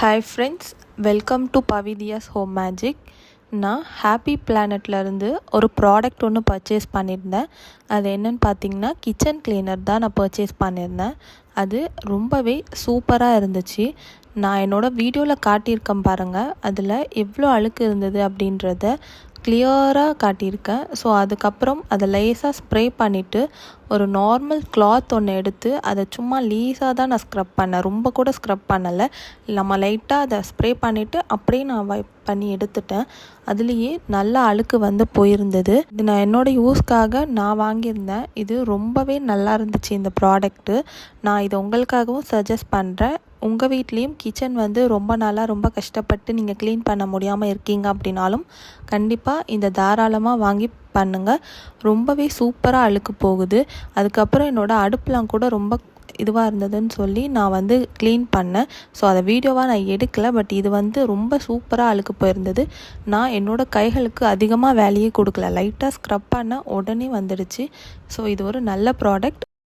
Hi friends welcome to Pavithiya's home magic நான் happy பிளானட்லேருந்து ஒரு ப்ராடக்ட் ஒன்று பர்ச்சேஸ் பண்ணியிருந்தேன். அது என்னென்னு பார்த்தீங்கன்னா கிச்சன் கிளீனர் தான் நான் பர்ச்சேஸ் பண்ணியிருந்தேன். அது ரொம்பவே சூப்பராக இருந்துச்சு. நான் என்னோடய வீடியோவில் காட்டியிருக்கேன் பாருங்கள் அதில் எவ்வளோ அழுக்கு இருந்தது அப்படின்றத கிளியராக காட்டியிருக்கேன். ஸோ அதுக்கப்புறம் அதை லேஸாக ஸ்ப்ரே பண்ணிவிட்டு ஒரு நார்மல் கிளாத் ஒன்று எடுத்து அதை சும்மா லீஸாக தான் நான் ஸ்க்ரப் பண்ணேன். ரொம்ப கூட ஸ்க்ரப் பண்ணலை. நம்ம லைட்டாக அதை ஸ்ப்ரே பண்ணிவிட்டு அப்படியே நான் வைப் பண்ணி எடுத்துட்டேன். அதுலேயே நல்ல அழுக்கு வந்து போயிருந்தது. இது நான் என்னோடய யூஸ்க்காக நான் வாங்கியிருந்தேன். இது ரொம்பவே நல்லா இருந்துச்சு இந்த ப்ராடக்ட்டு நான் இது உங்களுக்காகவும் சஜஸ்ட் பண்ணுறேன் உங்கள் வீட்லேயும் கிச்சன் வந்து ரொம்ப நாளாக ரொம்ப கஷ்டப்பட்டு நீங்கள் க்ளீன் பண்ண முடியாமல் இருக்கீங்க அப்படின்னாலும் கண்டிப்பாக இந்த தாராளமாக வாங்கி பண்ணுங்கள் ரொம்பவே சூப்பராக அழுக்கு போகுது. அதுக்கப்புறம் என்னோடய அடுப்புலாம் கூட ரொம்ப இதுவாக இருந்ததுன்னு சொல்லி நான் வந்து க்ளீன் பண்ணேன். ஸோ அதை வீடியோவாக நான் எடுக்கலை. பட் இது வந்து ரொம்ப சூப்பராக அழுக்கு போயிருந்தது. நான் என்னோடய கைகளுக்கு அதிகமாக வேலையே கொடுக்கல. லைட்டாக ஸ்க்ரப் பண்ண உடனே வந்துடுச்சு. ஸோ இது ஒரு நல்ல ப்ராடக்ட்